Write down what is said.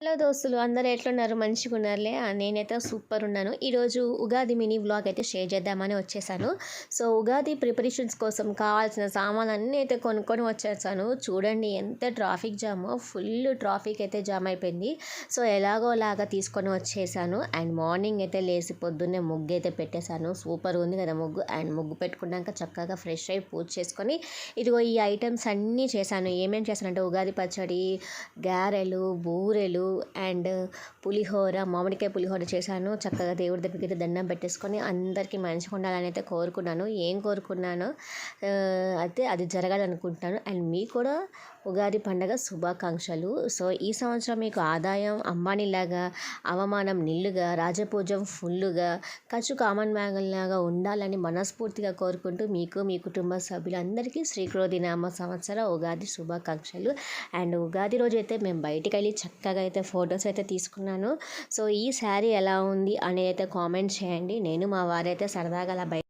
Hello దోస్తులు అందరూ ఎట్లున్నారు? మంచిగా ఉన్నారులే నేనైతే సూపర్ ఉన్నాను ఈరోజు ఉగాది మినీ వ్లాగ్ అయితే షేర్ చేద్దామని వచ్చేసాను. సో ఉగాది ప్రిపరేషన్స్ కోసం కావాల్సిన సామాన్లు అన్నీ అయితే కొనుక్కొని వచ్చేసాను. చూడండి ఎంత ట్రాఫిక్ జామ్. ఫుల్ ట్రాఫిక్ అయితే జామ్ అయిపోయింది. సో ఎలాగోలాగా తీసుకొని వచ్చేసాను. అండ్ మార్నింగ్ అయితే లేచి పొద్దున్నే ముగ్గు అయితే పెట్టేశాను. సూపర్ ఉంది కదా ముగ్గు. అండ్ ముగ్గు పెట్టుకున్నాక చక్కగా ఫ్రెష్ అయి పూజ చేసుకొని ఇదిగో ఈ ఐటమ్స్ అన్నీ చేశాను. ఏమేమి చేశానంటే ఉగాది పచ్చడి గారెలు బూరెలు అండ్ పులిహోర మామిడికాయ పులిహోర చేశాను. చక్కగా దేవుడి దగ్గరికి అయితే దండం పెట్టేసుకొని అందరికీ మంచిగా ఉండాలని అయితే కోరుకున్నాను. ఏం కోరుకున్నానో? అయితే అది జరగాలనుకుంటున్నాను. అండ్ మీకు కూడా ఉగాది పండగ శుభాకాంక్షలు. సో ఈ సంవత్సరం మీకు ఆదాయం అంబానీలాగా అవమానం నిల్లుగా రాజపూజం ఫుల్లుగా ఖర్చు కామన్ లాగా ఉండాలని మనస్ఫూర్తిగా కోరుకుంటూ మీకు మీ కుటుంబ సభ్యులందరికీ శ్రీక్రోధి సంవత్సర ఉగాది శుభాకాంక్షలు. అండ్ ఉగాది రోజు అయితే మేము బయటికి వెళ్ళి చక్కగా అయితే ఫొటోస్ అయితే తీసుకున్నాను. సో ఈ శారీ ఎలా ఉంది అనేది అయితే కామెంట్ చేయండి. నేను మా వారైతే సరదాగా అలా బయట